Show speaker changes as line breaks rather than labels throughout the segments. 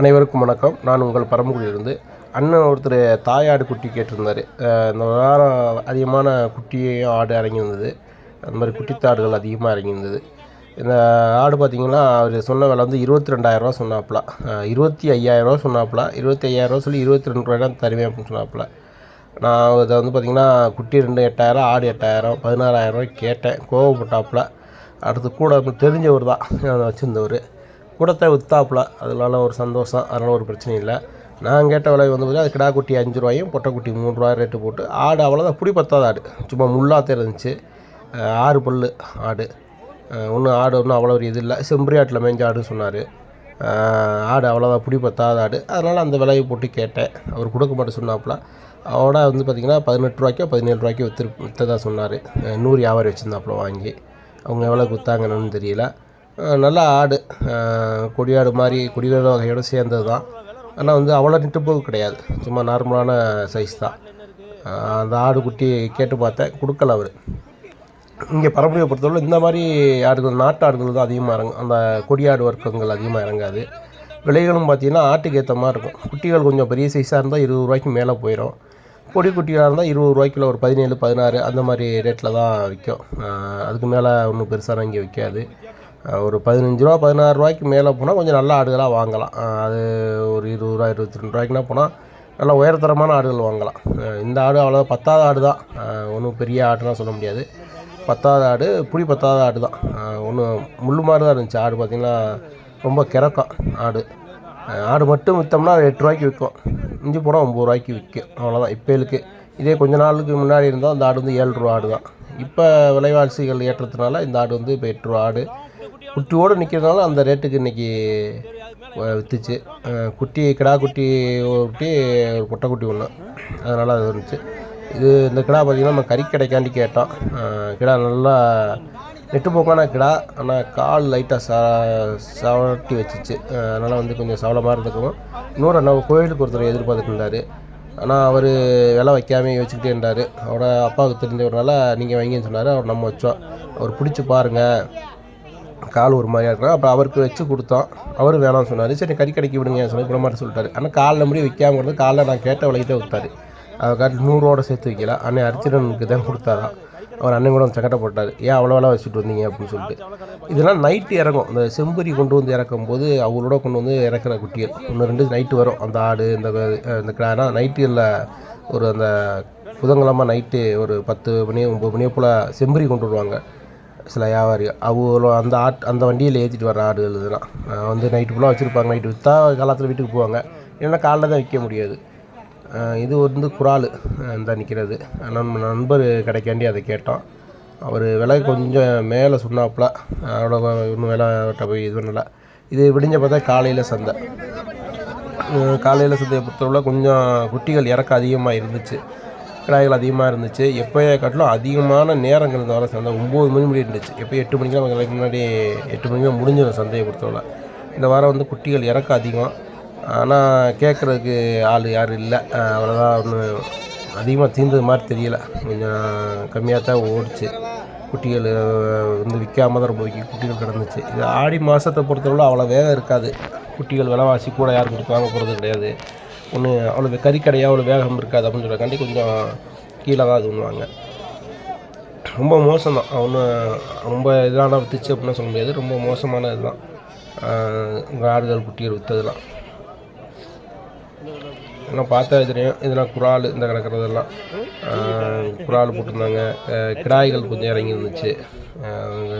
அனைவருக்கும் வணக்கம். நான் உங்கள் பரமக்குடியிலிருந்து அண்ணன் ஒருத்தர் தாயாடு குட்டி கேட்டிருந்தார். இந்த வாரம் அதிகமான குட்டியும் ஆடு இறங்கியிருந்தது அந்த மாதிரி குட்டித்தாடுகள் அதிகமாக இறங்கியிருந்தது இந்த ஆடு பார்த்திங்கன்னா அவர் சொன்ன விலை வந்து இருபத்தி ரெண்டாயிரரூவா சொன்னாப்புல. இருபத்தி ஐயாயிரரூவா சொன்னாப்புல. இருபத்தி ஐயாயிரரூவா சொல்லி இருபத்தி ரெண்டு ரூபாய் தான் தருவேன் அப்படின்னு சொன்னாப்புல. நான் இதை வந்து பார்த்திங்கன்னா குட்டி ரெண்டு எட்டாயிரம் ஆடு எட்டாயிரம் பதினாறாயிரரூவா கேட்டேன். கோவப்பட்டாப்புல. அடுத்து கூட தெரிஞ்சவர் தான். வச்சுருந்தவர். கூடத்தை விற்றாப்புல அதனால ஒரு சந்தோஷம். அதனால் ஒரு பிரச்சனை இல்லை. நான் கேட்ட விலை வந்து பார்த்தீங்கன்னா அது கிடா குட்டி அஞ்சு ரூபாயும் பொட்டைக்குட்டி மூணு ரூபாய் ரேட்டு போட்டு ஆடு அவ்வளோதான் புடி பத்தாத ஆடு. சும்மா முள்ளாக இருந்துச்சு. ஆறு பல் ஆடு. ஒன்றும் ஆடு ஒன்றும் அவ்வளோ ஒரு இது இல்லை. செம்பரி ஆட்டில் மேஞ்ச ஆடுன்னு சொன்னார். ஆடு அவ்வளோதான் பிடி பத்தாத ஆடு. அதனால் அந்த விலையை போட்டு கேட்டேன். அவர் கொடுக்க மாட்டேன் சொன்னாப்புல. அவட வந்து பார்த்திங்கன்னா பதினெட்டு ரூபாய்க்கோ பதினேழு ரூபாய்க்கோ விற்று விற்றதா சொன்னார். நூறு வியாபாரி வச்சுருந்தாப்புல வாங்கி. அவங்க எவ்வளோ விற்றாங்கன்னு தெரியல. நல்ல ஆடு கொடியாடு மாதிரி கொடியாடு வகையோடு சேர்ந்தது தான். ஆனால் வந்து அவ்வளோ நிட்டு கிடையாது. சும்மா நார்மலான சைஸ் தான். அந்த ஆடு குட்டி கேட்டு பார்த்தேன். கொடுக்கல அவர். இங்கே பரம்பரையை பொறுத்தவரை இந்த மாதிரி ஆடுகள் நாட்டு ஆடுகள் தான் அதிகமாக இறங்கும். அந்த கொடியாடு வர்க்கங்கள் அதிகமாக இறங்காது. விலைகளும் பார்த்தீங்கன்னா ஆட்டுக்கு ஏற்ற மாதிரி இருக்கும். குட்டிகள் கொஞ்சம் பெரிய சைஸாக இருந்தால் இருபது ரூபாய்க்கு மேலே போயிடும். பொடி குட்டியாக இருந்தால் இருபது ரூபாய்க்குள்ள ஒரு பதினேழு பதினாறு அந்த மாதிரி ரேட்டில் தான் விற்கும். அதுக்கு மேலே ஒன்றும் பெருசாக இங்கே விற்காது. ஒரு பதினஞ்சு ரூபா பதினாறு ரூபாய்க்கு மேலே போனால் கொஞ்சம் நல்ல ஆடுகளாக வாங்கலாம். அது ஒரு இருபது ரூபா இருபத்தி ரெண்டு ரூபாய்க்குனா போனால் நல்லா உயர்தரமான ஆடுகள் வாங்கலாம். இந்த ஆடு அவ்வளோ பத்தாவது ஆடு தான். ஒன்றும் பெரிய ஆடுலாம் சொல்ல முடியாது. பத்தாவது ஆடு புளி பத்தாவது ஆடு தான். ஒன்று முள் மாதிரி தான் இருந்துச்சு. ஆடு பார்த்திங்கன்னா ரொம்ப கிறக்கம் ஆடு. ஆடு மட்டும் விற்றோம்னா எட்டு ரூபாய்க்கு விற்கும். இஞ்சி போனால் ஒம்பது ரூபாய்க்கு விற்கும். அவ்வளோதான் இப்போலுக்கு இதே கொஞ்ச நாளுக்கு முன்னாடி இருந்தால் அந்த ஆடு வந்து ஏழு ரூபா ஆடு தான். இப்போ விலைவாசிகள் ஏற்றத்தினால இந்த ஆடு வந்து இப்போ எட்டு ரூபா ஆடு. குட்டியோடு நிற்கிறதுனால அந்த ரேட்டுக்கு இன்றைக்கி விற்றுச்சு குட்டி கிடா குட்டி குட்டி ஒரு பொட்டை குட்டி ஒன்று அதனால் அது இருந்துச்சு. இது இந்த கிடா பார்த்திங்கன்னா நம்ம கறிக்கடைக்காண்டி கேட்டோம். கிடா நல்லா நெட்டுப்போக்கான கிடா ஆனால் கால் லைட்டாக சா சவட்டி வச்சுச்சு. அதனால் வந்து கொஞ்சம் சவளமாக இருந்துக்கும் இன்னொரு அண்ணா கோயிலுக்கு ஒருத்தர் எதிர்பார்த்துட்டு இருந்தார் ஆனால் அவர் விலை வைக்காம வச்சுக்கிட்டே இருந்தார். அவரோட அப்பாவுக்கு தெரிஞ்சவரால நீங்கள் வைங்கன்னு சொன்னார். அவர் நம்ம வச்சோம். அவர் பிடிச்சி பாருங்கள் கால் ஒரு மாதிரியாக இருக்கா அப்புறம் அவருக்கு வச்சு கொடுத்தோம் அவரும் வேணாம்னு சொன்னார். சரி கறி கடைக்கு விடுங்க சொல்லி குணமாட்ட சொல்லிட்டார். சொல்லிட்டாரு ஆனால் காலில் முடியும் விற்காம கொடுத்து காலைல நான் கேட்ட விலைக்கிட்டே விற்றாரு அதை காட்டி நூறுரோட சேர்த்து வைக்கல. அண்ணன் அரிச்சரனுக்கு தான் கொடுத்தாராம் அவர் அண்ணன் கூட சக்கட்டை போட்டார். ஏன் அவ்வளோ வேலை வச்சுட்டு வந்தீங்க அப்படின்னு சொல்லிட்டு. இதெல்லாம் நைட்டு இறங்கும். இந்த செம்பரி கொண்டு வந்து இறக்கும் போது அவங்களோட கொண்டு வந்து இறக்குற குட்டிகள். ஒன்று ரெண்டு நைட்டு வரும். அந்த ஆடு இந்த அஹ் இந்த கிடானா நைட்டில் ஒரு அந்த புதன்கிழமை நைட்டு ஒரு பத்து மணி ஒம்பது மணியை போல் செம்பரி கொண்டு வருவாங்க. சில வியாபாரி அவ்வளோ அந்த ஆட் அந்த வண்டியில் ஏற்றிட்டு வர ஆடுகள் இதெல்லாம். வந்து நைட்டு ஃபுல்லாக வச்சுருப்பாங்க நைட்டு விற்றா காலத்தில் வீட்டுக்கு போவாங்க. இல்லைன்னா காலைல தான் விற்க முடியாது. இது வந்து குறால் இந்த நிற்கிறது நம்ம நண்பர் கிடைக்காண்டி அதை கேட்டோம். அவர் விலை கொஞ்சம் மேலே சொன்னாப்புல. அவ்வளோ இன்னும் விலைட்ட போய் இது பண்ணல. இது விடிஞ்ச பார்த்தா காலையில் சந்தை. காலையில் சந்தையை பொறுத்தவரை கொஞ்சம் குட்டிகள் இறக்க அதிகமாக இருந்துச்சு. கிடாய்கள் அதிகமாக இருந்துச்சு. எப்போயே காட்டிலும் அதிகமான நேரங்கள் இந்த வர சந்தை. ஒம்பது மணி முடி இருந்துச்சு. எப்போ எட்டு மணிக்கெலாம் கொஞ்சம் முன்னாடி எட்டு மணிக்கு முடிஞ்சிடும் சந்தையை பொறுத்தவரை. இந்த வாரம் வந்து குட்டிகள் இறக்க அதிகம். ஆனால் கேட்குறதுக்கு ஆள் யாரும் இல்லை. அவ்வளோதான் ஒன்று அதிகமாக தீர்ந்தது மாதிரி தெரியல. கொஞ்சம் கம்மியாக தான் ஓடிச்சு. குட்டிகள் வந்து விற்காம தான் ரொம்ப குட்டிகள் கிடந்துச்சு. இது ஆடி மாதத்தை பொறுத்தவரை அவ்வளோ வேகம் இருக்காது. குட்டிகள் விலைவாசி கூட யாரும் கொடுத்து வாங்க போகிறது கிடையாது. ஒன்று அவ்வளோ கறிக்கடையாக அவ்வளோ வேகம் இருக்காது அப்படின்னு சொல்கிறக்காண்டி கொஞ்சம் கீழே தான் அது பண்ணுவாங்க ரொம்ப மோசம் தான் ஒன்றும் ரொம்ப இதான வித்துச்சு அப்படின்னு சொல்ல முடியாது. ரொம்ப மோசமான இதுதான். உங்கள் ஆடுகள் குட்டிகள் விற்றதுலாம் எல்லாம் பார்த்தா தெரியும். இதெல்லாம் குறால் இந்த கிடக்கிறதெல்லாம். குறால் போட்டிருந்தாங்க. கிடாய்கள் கொஞ்சம் இறங்கி இருந்துச்சு.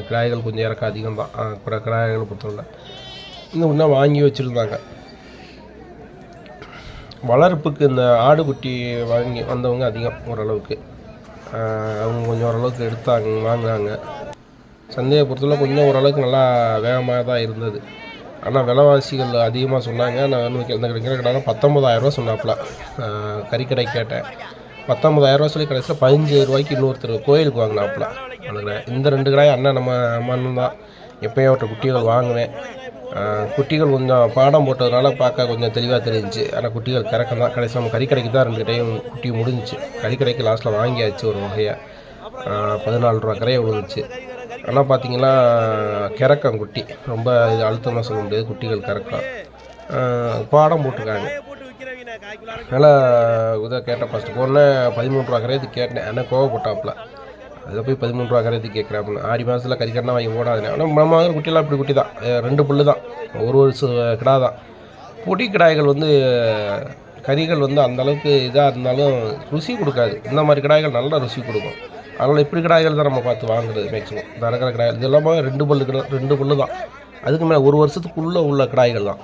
கிடாய்கள் கொஞ்சம் இறக்க அதிகம் தான் கிடாய்கள் பொறுத்தவரை. இன்னும் இன்னும் வாங்கி வச்சுருந்தாங்க. வளர்ப்புக்கு இந்த ஆடு குட்டி வாங்கி வந்தவங்க அதிகம் ஓரளவுக்கு. அவங்க கொஞ்சம் ஓரளவுக்கு எடுத்தாங்க வாங்கினாங்க சந்தையை பொறுத்தவரை கொஞ்சம் ஓரளவுக்கு நல்லா வேகமாக தான் இருந்தது. ஆனால் விலைவாசிகள் அதிகமாக சொன்னாங்க. நான் வந்து இந்த கிடைக்கிற கடை பத்தொம்பதாயிரரூவா சொன்னாப்புல. கறிக்கடை கேட்டேன். பத்தொம்பதாயிரரூவா சொல்லி கடைசியில் பதினஞ்சு ரூபாய்க்கு இன்னொருத்தர் கோயிலுக்கு வாங்கினாப்புல. அந்த இந்த ரெண்டு கடாய் அண்ணன் நம்ம நம்ம தான் எப்பயும் அவர்கிட்ட குட்டிகள் வாங்குவேன் குட்டிகள் கொஞ்சம் பாடம் போட்டதுனால பார்க்க கொஞ்சம் தெளிவாக தெரிஞ்சிச்சு. ஆனால் குட்டிகள் கறக்க தான் கடைசி நம்ம கறிக்கடைக்கு தான் ரெண்டு டைம் குட்டி முடிஞ்சிச்சு. கறிக்கடைக்கு லாஸ்ட்டில் வாங்கியாச்சு ஒரு வகையாக பதினாலு ரூபா கரையை விழுந்துச்சு. ஆனால் பார்த்தீங்கன்னா கிறக்கம் குட்டி. ரொம்ப இது அழுத்தமாக சொல்ல முடியாது குட்டிகள் கறக்கம் பாடம் போட்டிருக்காங்க. நல்லா இதை கேட்டேன் ஃபஸ்ட்டு போனேன் பதிமூன்று ரூபா கரையத்துக்கு கேட்டேன். ஆனால் கோவப்பட்டாப்புல. அதில் போய் பதிமூணு ரூபா கரைத்து கேட்குறேன். அப்படின்னு ஆடி மாதத்தில் கறிக்கறனா வாங்கி ஓடாதுன்னு ஆனால் நம்ம வாங்குற குட்டிலாம் இப்படி குட்டி தான். ரெண்டு புல்லு தான். ஒரு ஒரு சு- கிடா தான். பொடி கிடாய்கள் வந்து கறிகள் வந்து அந்தளவுக்கு இதாக இருந்தாலும் ருசி கொடுக்காது. இந்த மாதிரி கிடாய்கள் நல்லா ருசி கொடுக்கும். அதனால் இப்படி கிடாய்கள் தான் நம்ம பார்த்து வாங்குறது மேக்ஸிமம் இந்த இருக்கிற கிடாய்கள் இது எல்லாமே ரெண்டு பல்லு கிடா ரெண்டு பல்லு தான். அதுக்கு மேலே ஒரு வருஷத்துக்குள்ளே உள்ள கிடாய்கள் தான்.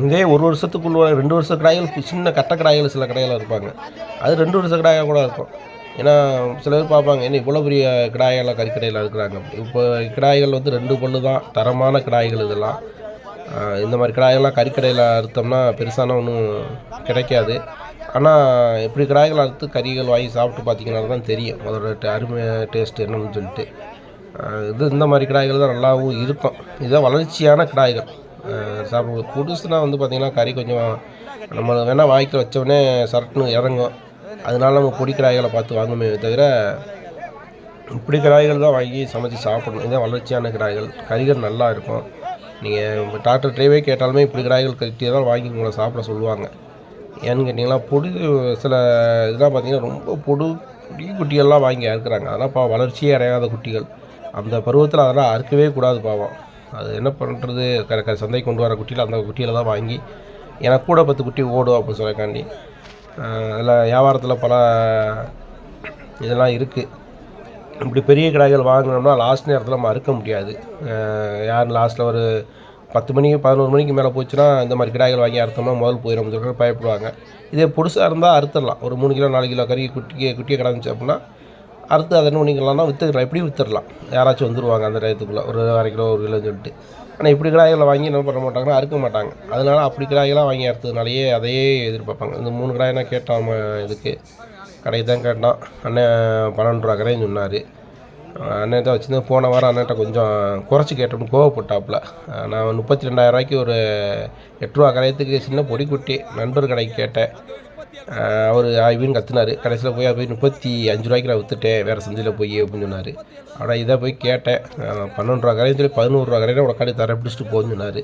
இதே ஒரு வருஷத்துக்குள்ள ரெண்டு வருஷ கிடாய்கள் சின்ன கட்டை கிடாய்கள் சில கடையில் இருப்பாங்க. அது ரெண்டு வருஷ கிடாயாக கூட இருக்கும். ஏன்னா சில பேர் பார்ப்பாங்க என்ன இவ்வளோ பெரிய கிடாயெல்லாம் கறிக்கடையில் இருக்கிறாங்க இப்போ கிடாய்கள் வந்து ரெண்டு பல்லு தான் தரமான கிடாய்கள் இதெல்லாம். இந்த மாதிரி கிடாயெல்லாம் கறிக்கடையில் அறுத்தோம்னா பெருசான ஒன்றும் கிடைக்காது. ஆனால் இப்படி கிடாய்கள் அறுத்து கறிகள் வாங்கி சாப்பிட்டு பார்த்தீங்கன்னா தான் தெரியும் அதோட அருமை டேஸ்ட் என்னன்னு சொல்லிட்டு. இது இந்த மாதிரி கிடாய்கள் தான் நல்லாவும் இருக்கும். இதுதான் வளர்ச்சியான கிடாய்கள். சாப்பிடுவோம் புதுசுனா வந்து பார்த்திங்கன்னா கறி கொஞ்சம் நம்ம வேணால் வாய்க்க வச்சோடனே சரட்டுன்னு இறங்கும். அதனால நம்ம பொடி கிடாய்களை பார்த்து வாங்குமே தவிர இப்படி கிடாய்கள் தான் வாங்கி சமைச்சு சாப்பிடணும். இதுதான் வளர்ச்சியான கிடாய்கள். கறிகள் நல்லா இருக்கும். நீங்கள் டாக்டர் ட்ரைவே கேட்டாலுமே இப்படி கிடாய்கள் கட்டி தான் வாங்கி உங்களை சாப்பிட சொல்லுவாங்க. ஏன்னு கேட்டிங்கன்னா பொடி சில இதெல்லாம் பார்த்தீங்கன்னா ரொம்ப பொடு குட்டி குட்டிகள்லாம் வாங்கி அறுக்கிறாங்க. அதெல்லாம் பா வளர்ச்சியே அடையாத குட்டிகள். அந்த பருவத்தில் அதெல்லாம் அறுக்கவே கூடாது பாவம். அது என்ன பண்ணுறது க க சந்தைக்கு கொண்டு வர குட்டியில் அந்த குட்டியில் தான் வாங்கி எனக்கு கூட பத்து குட்டி ஓடும் அப்படின்னு சொல்லக்காண்டி அதில் வியாபாரத்தில் பல இதெல்லாம் இருக்குது இப்படி பெரிய கிடாய்கள் வாங்கினோம்னா லாஸ்ட் நேரத்தில் மறுக்க அறுக்க முடியாது யார் லாஸ்ட்டில் ஒரு பத்து மணிக்கு பதினோரு மணிக்கு மேலே போச்சுன்னா இந்த மாதிரி கிடாய்கள் வாங்கி அறுத்தோம்னா முதல் போயிடும் பயப்படுவாங்க. இதே புதுசாக இருந்தால் அறுத்துடலாம். ஒரு மூணு கிலோ நாலு கிலோ கறி குட்டி குட்டியை கிடந்துச்சு அப்படின்னா அறுத்து அதை என்ன பண்ணிக்கலாம்னா விற்றுக்கலாம் எப்படி விற்றுடலாம் யாராச்சும் வந்துடுவாங்க அந்த டயத்துக்குள்ளே. ஒரு அரை கிலோ ஒரு கிலோன்னு சொல்லிட்டு. ஆனால் இப்படி கிடாய்களை வாங்கி என்ன பண்ண மாட்டாங்கன்னா அறுக்க மாட்டாங்க. அதனால அப்படி கிடாய்களாக வாங்கி அறுத்ததுனாலேயே அதையே எதிர்பார்ப்பாங்க. இந்த மூணு கிடாய்னா கேட்டான் இதுக்கு? கடைக்கு தான் கேட்டான். அண்ணன் பன்னெண்டு ரூபா கடைன்னு சொன்னார். அண்ணன் தான் வச்சுருந்தேன் போன வாரம் அண்ணன்ட்ட கொஞ்சம் குறைச்சி கேட்டோம்னு கோவப்பட்டாப்புல. நான் முப்பத்தி ரெண்டாயிரம் ரூபாய்க்கு ஒரு எட்டு ரூபா கடையத்துக்கு சின்ன பொடி குட்டி நண்பர் கடைக்கு கேட்டேன். அவர் ஆய்வுன்னு கற்றுனாரு கடைசியில் போய் போய் முப்பத்தி அஞ்சு ரூபாய்க்கு நான் விற்றுட்டேன் வேறு சந்தையில் போய் அப்படின்னு சொன்னார். ஆனால் இதை போய் கேட்டேன். பன்னெண்டு ரூபா கரையும் சொல்லி பதினோரு ரூபா கரையில தர பிடிச்சிட்டு போன்னு சொன்னார்.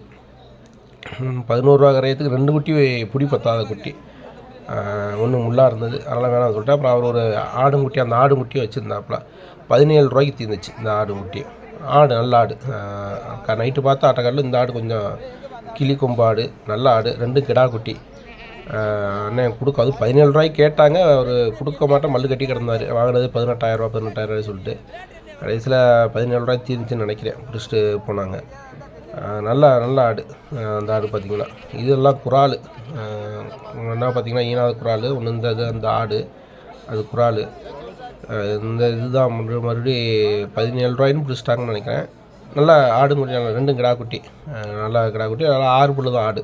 பதினோருவா கரையத்துக்கு ரெண்டு குட்டி பிடி பத்தாத குட்டி. ஒன்று முள்ளாக இருந்தது. அதனால் வேணாம்னு சொல்லிட்டு அப்புறம் அவர் ஒரு ஆடுங்குட்டி அந்த ஆடுங்குட்டியும் வச்சுருந்தாப்புல. பதினேழு ரூபாய்க்கு தீர்ந்துச்சு இந்த ஆடுங்குட்டி ஆடு நல்ல ஆடு. நைட்டு பார்த்து ஆட்டக்காரில் இந்த ஆடு கொஞ்சம் கிளி கொம்பாடு நல்ல ஆடு. ரெண்டு கிடா குட்டி. அண்ணன் கொடுக்க அது பதினேழு ரூபாய்க்கு கேட்டாங்க. அவர் கொடுக்க மாட்டேன் மல்லு கட்டி கிடந்தார். வாங்கினது பதினெட்டாயிரரூவா பதினெட்டாயிரரூவா சொல்லிட்டு. கடைசியில் பதினேழு ரூபாய் தீர்ந்துச்சுன்னு நினைக்கிறேன். பிடிச்சிட்டு போனாங்க. நல்லா நல்ல நல்ல ஆடு. அந்த ஆடு பார்த்திங்கன்னா இதெல்லாம் குறால். என்ன பார்த்திங்கன்னா ஈனாவது குறால் ஒன்று இந்த இது அந்த ஆடு. அது குறால். இந்த இதுதான். மறுபடியும் மறுபடி பதினேழு ரூபாயின்னு பிடிச்சிட்டாங்கன்னு நினைக்கிறேன். நல்லா ஆடு முடி ரெண்டும் கிடா குட்டி. நல்லா கிடா குட்டி. நல்லா ஆறு புல்லு தான் ஆடு.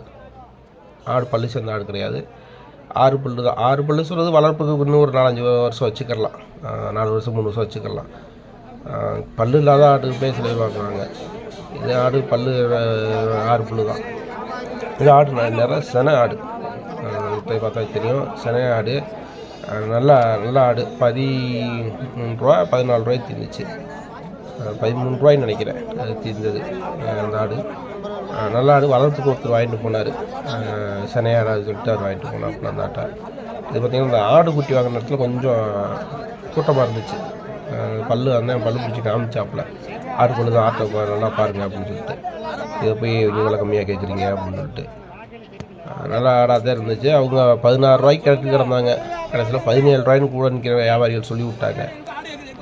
ஆடு பல்லு சேர்ந்த ஆடு கிடையாது. ஆறு பல்லு தான். ஆறு பல்லு சொல்கிறது வளர்ப்புக்கு இன்னும் ஒரு நாலஞ்சு வருஷம் வச்சுக்கலாம் நாலு வருஷம் மூணு வருஷம் வச்சுக்கலாம் பல்லு இல்லாத ஆடு போய் வாங்குவாங்க இது ஆடு பல்லு ஆறு பல்லு தான். இது ஆடு ந- சென ஆடு. போய் பார்த்தா தெரியும். சென ஆடு. நல்லா நல்லா நல்ல ஆடு. பதி ரூபா பதினாலு ரூபாய் தீர்ந்துச்சு பதிமூன்று பதிமூணு ரூபாய்ன்னு நினைக்கிறேன். அது தீர்ந்தது அந்த ஆடு. நல்லா ஆடு வளர்ப்புக்கு ஒருத்தர் வாங்கிட்டு போனார். செனையாடு சொல்லிட்டு அவர் வாங்கிட்டு போனாப்புல அந்த ஆட்டை இது பார்த்திங்கன்னா இந்த ஆடு குட்டி வாங்கின இடத்துல கொஞ்சம் கூட்டமாக இருந்துச்சு. பல்லு அந்த பல்லு பிடிச்சி காமிச்சாப்புல. ஆடு கொண்டு தான் ஆட்டை நல்லா பாருங்கள் அப்படின்னு சொல்லிட்டு. இதை போய் நீங்கள கம்மியாக கேட்குறீங்க அப்படின்னு சொல்லிட்டு. நல்லா ஆடாக தான் இருந்துச்சு. அவங்க பதினாறு ரூபாய்க்கு கிடக்கு கிடந்தாங்க. கடைசியில் பதினேழு ரூபாய்ன்னு கூட நிற்கிற வியாபாரிகள் சொல்லி விட்டாங்க.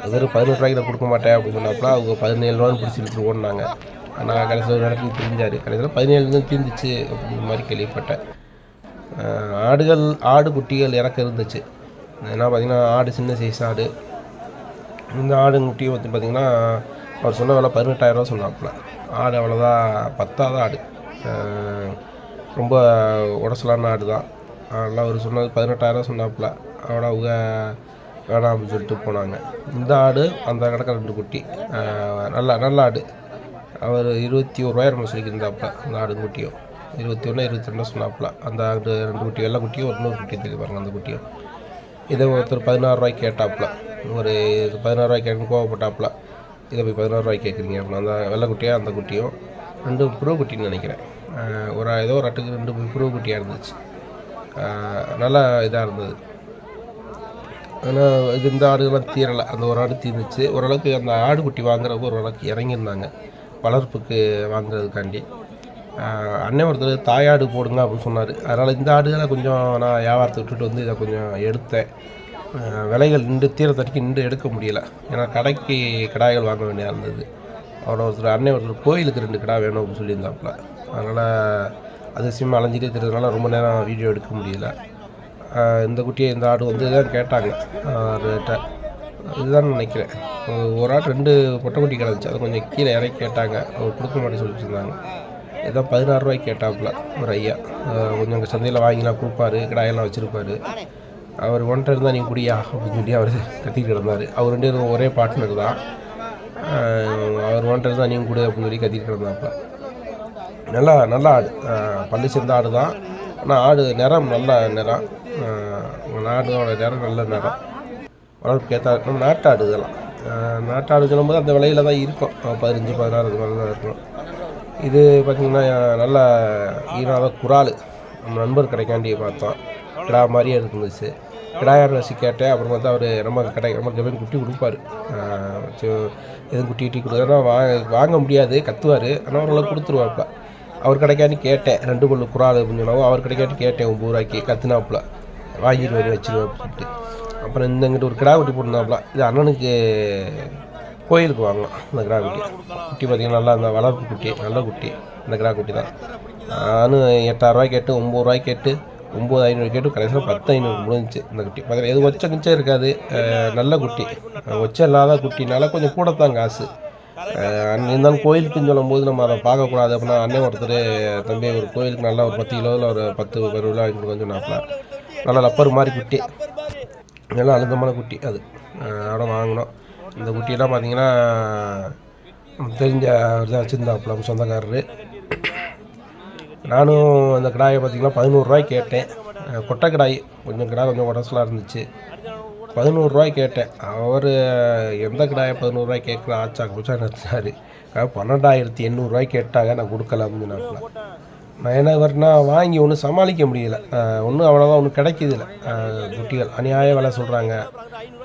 அது வெறும் பதினெட்டு ரூபாய்க்கு நான் கொடுக்க மாட்டேன் அப்படின்னு சொன்னப்பல. அவங்க பதினேழு ரூபான்னு பிடிச்சி இழுத்துட்டு ஓடினாங்க. ஆனால் கடைசியில் ஒரு இடத்துக்கு தெரிஞ்சார் கடைசியில் பதினேழு தான் தீர்ந்துச்சு அப்படிங்கிற மாதிரி கேள்விப்பட்டேன். ஆடுகள் ஆடு குட்டிகள் இறக்க இருந்துச்சு. ஏன்னா பார்த்திங்கன்னா ஆடு சின்ன சைஸ் ஆடு. இந்த ஆடு குட்டி வந்து பார்த்திங்கன்னா அவர் சொன்ன விலை பதினெட்டாயிரரூவா சொன்னாப்புல. ஆடு அவ்வளோதான் பத்தாவது ஆடு. ரொம்ப உடசலான ஆடு தான் அதெல்லாம் அவர் சொன்னது பதினெட்டாயிரரூவா சொன்னாப்புல. அவட அவங்க வேணாம் அப்படின்னு சொல்லிட்டு போனாங்க. இந்த ஆடு அந்த கிடக்க ரெண்டு குட்டி. நல்லா நல்ல நல்ல ஆடு. அவர் இருபத்தி ஒரு ரூபாய் நம்ம சொல்லியிருந்தாப்புல அந்த ஆடு குட்டியும் இருபத்தி ஒன்று இருபத்தி ரெண்டு சொன்னாப்புல. அந்த ஆடு ரெண்டு குட்டி எல்லா குட்டியும் ஒரு நூறு குட்டி தெரியும் பாருங்கள் அந்த குட்டியும் இதை ஒருத்தர் பதினாறு கேட்டாப்புல. ஒரு பதினாறு ரூபாய்க்கு கேட்கணும் கோவப்பட்டாப்புல. இதை போய் பதினாறு கேட்குறீங்க அப்படின்னா அந்த வெள்ளை குட்டியாக அந்த குட்டியும் ரெண்டு புறோ குட்டின்னு நினைக்கிறேன். ஒரு ஏதோ ஒரு ஆட்டுக்கு ரெண்டு புரு குட்டியாக இருந்துச்சு. நல்லா இதாக இருந்தது. ஆனால் இது இந்த ஆடுகள்லாம் தீரலை. அந்த ஒரு ஆடு தீர்ந்துச்சு ஓரளவுக்கு அந்த ஆடு குட்டி வாங்குறவங்க ஓரளவுக்கு இறங்கியிருந்தாங்க. வளர்ப்புக்கு வாங்குறதுக்காண்டி. அண்ணன் ஒருத்தர் தாயாடு போடுங்க அப்படின்னு சொன்னார். அதனால் இந்த ஆடுகளை கொஞ்சம் நான் வியாபாரத்தை விட்டுட்டு வந்து இதை கொஞ்சம் எடுத்தேன். விலைகள் நின்று தீர தட்டிக்கு நின்று எடுக்க முடியல. ஏன்னா கடைக்கு கிடாய்கள் வாங்க வேண்டியதாக இருந்தது. அவரோட ஒருத்தர் அண்ணன் ஒருத்தர் கோயிலுக்கு ரெண்டு கிடா வேணும் அப்படின்னு சொல்லியிருந்தாப்புல. அதனால் அது சிம் அலைஞ்சிட்டே தெரியுறதுனால ரொம்ப நேரம் வீடியோ எடுக்க முடியல. இந்த குட்டியை இந்த ஆடு வந்து தான் கேட்டாங்க ரேட்டை இதுதான் நினைக்கிறேன். ஒரு- ஆள் ரெண்டு பொட்டை குட்டி கிடந்துச்சு. அதை கொஞ்சம் கீழே இறக்கி கேட்டாங்க. அவர் கொடுக்க மாட்டேன்னு சொல்லிட்டு இருந்தாங்க ஏதோ பதினாறு ரூபாய்க்கு கேட்டாப்புல ஒரு ஐயா. கொஞ்சம் அங்கே சந்தையில் வாங்கிலாம் கொடுப்பாரு கிடாயெல்லாம் வச்சுருப்பாரு. அவர் ஒன்றை இருந்தால் நீ குடியா அப்படின்னு சொல்லி அவர் கத்திக்கிட்டு கிடந்தார். அவர் ரெண்டு பேரும் ஒரே பார்ட்னர் தான். அவர் ஒன்றை இருந்தால் நீங்கள் கொடு அப்படின்னு சொல்லி கத்திக்கிட்டு கிடந்தாப்புல. நல்லா நல்ல ஆடு. பள்ளி பல்லு சேர்ந்த ஆடு தான் ஆனால் ஆடு நிறம் நல்ல நிறம். ஆடோட நிறம் நல்ல நிறம். வளர்ப்புக்கு ஏற்ற நம்ம நாட்டாடு இதெல்லாம் நாட்டாடு சொல்லும்போது அந்த விலையில தான் இருக்கும். பதினஞ்சு பதினாறு இது மாதிரி தான் இருக்கும். இது பார்த்திங்கன்னா நல்ல ஈனாத குறால். நம்ம நண்பர் கிடைக்காண்டி பார்த்தோம். கிடா மாதிரியே இருந்துச்சு. கிடாயார் ரசி கேட்டேன். அப்புறம் பார்த்தா அவர் நம்ம கடை நம்ம போய் குட்டி கொடுப்பாரு. எதுவும் குட்டி குட்டி கொடுக்குறா வாங்க வாங்க முடியாது. கத்துவார். ஆனால் ஓரளவுக்கு கொடுத்துருவாப்புல. அவர் கிடைக்காண்டி கேட்டேன். ரெண்டு கொள்ளு குறால் அப்படின்னு சொன்னாவும் அவர் கிடைக்காண்டி கேட்டேன் ஒம்பது ரூபாய்க்கு கத்துனாப்புல. வாங்கிடுவார் வரி அப்படின்ட்டு அப்புறம் இந்த இங்கிட்ட ஒரு கிடா குட்டி போட்டிருந்தாப்புல இது அண்ணனுக்கு கோயிலுக்கு வாங்கலாம் அந்த கிடா குட்டி. குட்டி பார்த்திங்கன்னா நல்லா அந்த வளர்ப்பு குட்டி நல்ல குட்டி அந்த கிடா குட்டி தான். நானும் எட்டாயிரரூவாய் கேட்டு ஒம்பது ரூபாய் கேட்டு ஒம்பது ஐநூறு கேட்டு கடைசியில் பத்து ஐநூறு முடிஞ்சிச்சு இந்த குட்டி. பார்த்தீங்கன்னா எது ஒச்ச கிச்சம் இருக்காது நல்ல குட்டி. ஒச்ச இல்லாத குட்டினால கொஞ்சம் கூட தான் காசு. அஹ் இருந்தாலும் கோயிலுக்குன்னு சொல்லும்போது நம்ம அதை பார்க்கக்கூடாது அப்படின்னா அண்ணன் ஒருத்தர் தம்பி ஒரு கோயிலுக்கு நல்லா ஒரு பத்து கிலோவில் ஒரு பத்து பத்து வாங்கி கொடுக்க சொன்னாப்புல. நல்லா லப்பர் மாதிரி குட்டி. நல்லா அழுத்தமான குட்டி அது. அதோட வாங்கினோம். இந்த குட்டியெல்லாம் பார்த்தீங்கன்னா தெரிஞ்ச அவர் தான் வச்சுருந்தாப்புல சொந்தக்காரர் சொந்தக்காரரு. நானும் அந்த கிடாயை பார்த்தீங்கன்னா பதினோருவாய் கேட்டேன். கொட்டை கிடாய். கொஞ்சம் கிடா கொஞ்சம் உடசலாக இருந்துச்சு. பதினோருவாய் கேட்டேன். அவர் எந்த கிடாயை பதினோருவாய் கேட்கல? ஆச்சா குச்சா நிறுத்தினாரு பன்னெண்டாயிரத்தி எண்ணூறுரூவாய் கேட்டாங்க. நான் கொடுக்கல அப்படின்னு சொன்னாப்புல நான் வாங்கி ஒன்றும் சமாளிக்க முடியல. ஒன்றும் அவ்வளோவா ஒன்றும் கிடைக்கிதில்ல குட்டிகள். அநியாய விலை சொல்கிறாங்க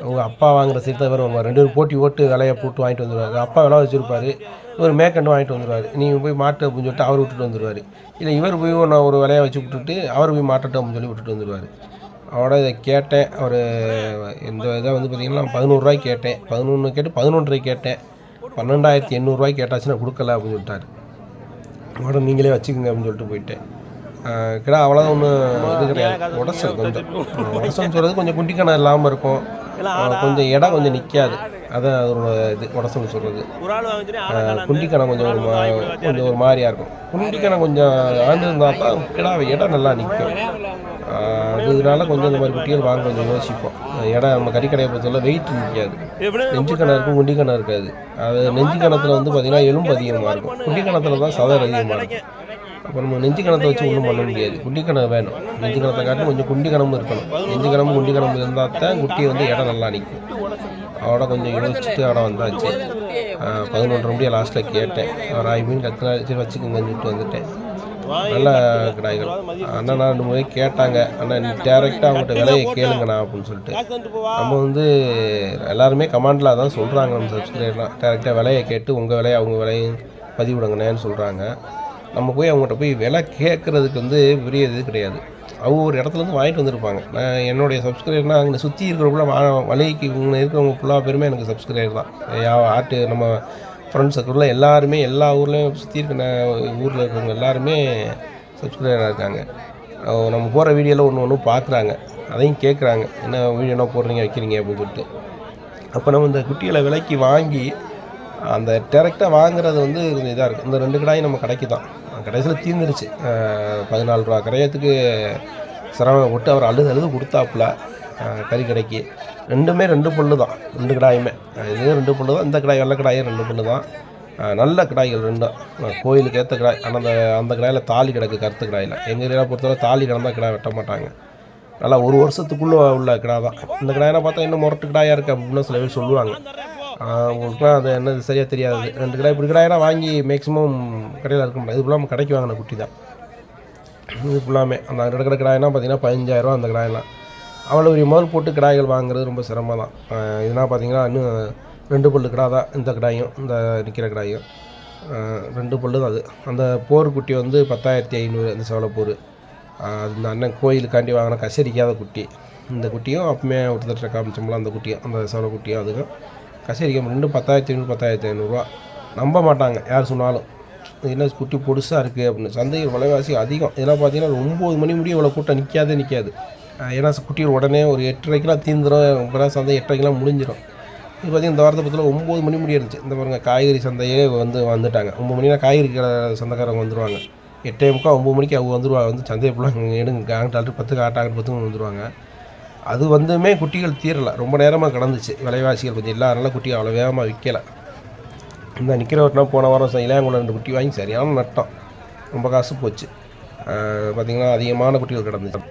உங்கள் அப்பா வாங்குற சீட்டை வேறு ரெண்டு பேரும் போட்டி போட்டு விலையை போட்டு வாங்கிட்டு வந்துடுவார் அப்பா விலை வச்சுருப்பாரு. இவர் மேற்கண்டு வாங்கிட்டு வந்துடுவார் நீங்கள் போய் மாட்டு அப்படின்னு சொல்லிட்டு அவர் விட்டுட்டு வந்துடுவார் இல்லை இவர் போய் நான் ஒரு விலையை வச்சு விட்டுட்டு அவர் போய் மாட்டட்டும் அப்படின்னு சொல்லி விட்டுட்டு வந்துடுவார் அவரோட இதை கேட்டேன். அவர் இந்த இதை வந்து பார்த்திங்கன்னா பதினோருவாய்க்கு கேட்டேன். பதினொன்று கேட்டு பதினொன்றரை கேட்டேன். பன்னெண்டாயிரத்தி எண்ணூறுரூவாய்க்கு கேட்டாச்சு நான் கொடுக்கல அப்படின்னு சொல்லிட்டாரு. உடனே நீங்களே வச்சுக்கோங்க அப்படின்னு சொல்லிட்டு போயிட்டேன் கிடா அவ்வளோதான் ஒன்றும் இது கிடையாது. உடசல் கொஞ்சம். உடசல்னு சொல்கிறது கொஞ்சம் குண்டிக்கணம் இல்லாமல் இருக்கும். கொஞ்சம் இடம் கொஞ்சம் நிற்காது அதான் அதோட இது உடசல்னு சொல்கிறது குண்டிக்கணம் கொஞ்சம் ஒரு மா கொஞ்சம் ஒரு மாதிரியா இருக்கும். குண்டிக்கணம் கொஞ்சம் ஆண்டு இருந்தால் தான் கிடா இடம் நல்லா நிற்கும் அதனால கொஞ்சம் இந்த மாதிரி குட்டிகள் வாங்க கொஞ்சம் யோசிப்போம். இடம் நம்ம கறிக்கடையை பொறுத்தவரை வெயிட் நிற்காது நெஞ்சு கணம் இருக்கும் குண்டி கணம் இருக்காது. அது நெஞ்சு கணத்தில் வந்து பார்த்திங்கன்னா எலும்பு அதிகமாக இருக்கும். குண்டி கணத்தில் தான் சதர் அதிகமாக இருக்கும். அப்போ நம்ம நெஞ்சு கணத்தை வச்சு ஒன்றும் பண்ண முடியாது. குண்டி கணம் வேணும். நெஞ்சு கணத்தை காட்டி கொஞ்சம் குண்டி கணமும் இருக்கணும். நெஞ்சு கணமும் குண்டி கணமும் இருந்தால் தான் குட்டி வந்து இடம் நல்லா நிற்கும் அவட கொஞ்சம் யோசிச்சுட்டு அவட வந்தாச்சு. பதினொன்றரை முடிய லாஸ்ட்டில் கேட்டேன். அவர் ஆய் மீன் கத்துனா சரி வச்சுக்கோங்கன்னு சொல்லிட்டு வந்துட்டேன். நல்ல கிடாய்கள். அண்ணா ரெண்டு முறை கேட்டாங்க. அண்ணா நீ டேரெக்டாக அவங்கள்ட்ட விலையை கேளுங்கண்ணா அப்படின்னு சொல்லிட்டு. நம்ம வந்து எல்லாருமே கமாண்டில் அதான் சொல்கிறாங்க நம்ம சப்ஸ்கிரைபர்லாம் டேரெக்டாக விலையை கேட்டு உங்கள் விலையை அவங்க விலையும் பதிவிடுங்கண்ணேன்னு சொல்கிறாங்க நம்ம போய் அவங்ககிட்ட போய் விலை கேட்குறதுக்கு வந்து பெரிய இது கிடையாது. அவங்க ஒரு இடத்துலேருந்து வாங்கிட்டு வந்திருப்பாங்க. நான் என்னுடைய சப்ஸ்கிரைபர்னால் அங்கே சுற்றி இருக்கிறவங்கள வலைக்கு இங்கே இருக்கிறவங்க ஃபுல்லாக பேருமே எனக்கு சப்ஸ்கிரைபர் தான். யா ஆட்டு நம்ம ஃப்ரெண்ட்ஸ் சர்க்கிளில் எல்லாருமே எல்லா ஊர்லேயும் சுற்றி இருக்கிற ஊரில் இருக்கிறவங்க எல்லாருமே சப்ஸ்கிரைபராக இருக்காங்க. நம்ம போகிற வீடியோவில் ஒன்று ஒன்று பார்க்குறாங்க அதையும் கேட்குறாங்க என்ன வீடியோ என்ன போடுறீங்க வைக்கிறீங்க அப்படின்னு சொல்லிட்டு. அப்போ நம்ம இந்த குட்டிகளை விலைக்கு வாங்கி அந்த டேரெக்டாக வாங்குறது வந்து கொஞ்சம் இதாக இருக்குது இந்த ரெண்டு கடாயும் நம்ம கடைக்கு தான் கடைசியில் தீர்ந்துருச்சு பதினாலு ரூபா கிடையிறத்துக்கு சிரமம் போட்டு அவர் அழுது அழுது கொடுத்தாப்புல. கறிக்கடைக்கு ரெண்டுமே ரெண்டு புல் தான். ரெண்டு கிடாயுமே. இதுவே ரெண்டு புல் தான். இந்த கிடாய் வெள்ளை கிடாயும் ரெண்டு புல் தான். நல்ல கிடாய்கள் ரெண்டும். கோயிலுக்கு ஏற்ற கிடாய். ஆனால் அந்த அந்த கிடாயில் தாலி கிடக்கு கருத்து கிடாயில். எங்கள் ஏரியாவை பொறுத்தவரை தாலி கிடந்தால் கிடாய் வெட்ட மாட்டாங்க. நல்லா ஒரு வருஷத்துக்குள்ளே உள்ள கிடா தான். இந்த கிடாயெல்லாம் பார்த்தா இன்னும் முரட்டு கிடாயாக இருக்குது அப்படின்னு சில பேர் சொல்லுவாங்க. உங்களுக்குலாம் அது என்னது சரியாக தெரியாது. ரெண்டு கிடாய் இப்படி கிடாயெல்லாம் வாங்கி மேக்ஸிமம் கடையில் இருக்க முடியாது. இது ஃபுல்லாக கடைக்கு வாங்கின குட்டி தான். இது ஃபுல்லாமே. அந்த கடை கிடாயெல்லாம் பார்த்தீங்கன்னா பதினஞ்சாயிரரூவா அந்த கிடாயெல்லாம். அவ்வளோ பெரிய முதல் போட்டு கிடாய்கள் வாங்குறது ரொம்ப சிரமம் தான் இதெல்லாம் பார்த்தீங்கன்னா இன்னும் ரெண்டு பல்லு கிடா தான் இந்த கிடாயும் இந்த நிற்கிற கிடாயும். ரெண்டு பல்லு தான் அது. அந்த போர் குட்டி வந்து பத்தாயிரத்தி ஐநூறு அந்த சவளப்போர் அது இந்த அண்ணன் கோயிலுக்காண்டி வாங்கின கசரிக்காத குட்டி. இந்த குட்டியும் அப்பவுமே ஒருத்தர் காமிச்சோம்ல அந்த குட்டியும் அந்த சவள குட்டியும் அதுக்கும் கசரிக்காம ரெண்டும் பத்தாயிரத்தி ஐநூறு பத்தாயிரத்தி ஐநூறுரூவா நம்ப மாட்டாங்க யார் சொன்னாலும். இது என்ன குட்டி பொடுசாக இருக்குது அப்படின்னு. சந்தையில் விலைவாசி அதிகம். இதெல்லாம் பார்த்தீங்கன்னா ஒரு ஒம்பது மணி முடியும் இவ்வளோ கூட்டம் நிற்காதே நிற்காது ஏன்னா குட்டிகள் உடனே ஒரு எட்டரைக்கெலாம் தீந்துடும் இப்போ சந்தை எட்டரைக்கெலாம் முடிஞ்சிடும் இது பார்த்தீங்கன்னா இந்த வாரத்தை பற்றில ஒம்பது மணி முடி இருந்துச்சு. இந்த பாருங்க காய்கறி சந்தையே வந்து வந்துட்டாங்க. ஒம்பது மணினா காய்கறி கடை வந்துடுவாங்க எட்டே முக்கால் ஒம்பது மணிக்கு அவங்க வந்துடுவாங்க வந்து சந்தையை ஃபுல்லாக எடுங்க காங்கிட்டு பத்துக்கு ஆட்டாங்க பத்துக்கு வந்துடுவாங்க அது வந்துமே குட்டிகள் தீரலை. ரொம்ப நேரமாக கிடந்துச்சு. விலைவாசிகள் கொஞ்சம் இல்லாதனால குட்டி அவ்வளோ வேகமாக விற்கலை இந்த நிற்கிற போன வாரம் இளையாங்குளம் ரெண்டு குட்டி வாங்கி சரியான நட்டம். ரொம்ப காசு போச்சு. பார்த்திங்கன்னா அதிகமான குட்டிகள் கிடந்துச்சு.